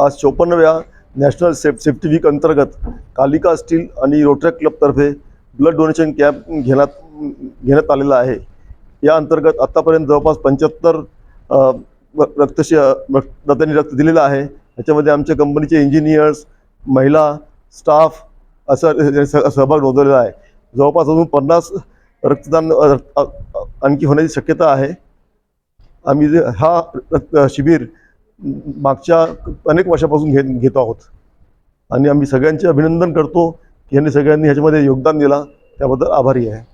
आज चोपन्नव्या national safe safety week अंतर्गत कालिका स्टील आणि रोटरी क्लबतर्फे ब्लड डोनेशन कॅम्प घेण्यात घेण्यात आलेला आहे. या अंतर्गत आत्तापर्यंत जवळपास पंच्याहत्तर रक्तशी दात्यांनी रक्त दिलेलं आहे. याच्यामध्ये आमच्या कंपनीचे इंजिनियर्स महिला स्टाफ असा सहभाग नोंदवलेला आहे. जवळपास अजून पन्नास रक्तदान आणखी होण्याची शक्यता आहे. आम्ही जे- हा शिबिर मागच्या अनेक वर्षापासून घेत घेत आहोत. आणि आम्ही सगळ्यांचे अभिनंदन करतो की यांनी सगळ्यांनी ह्याच्यामध्ये योगदान दिला. त्याबद्दल आभारी आहे.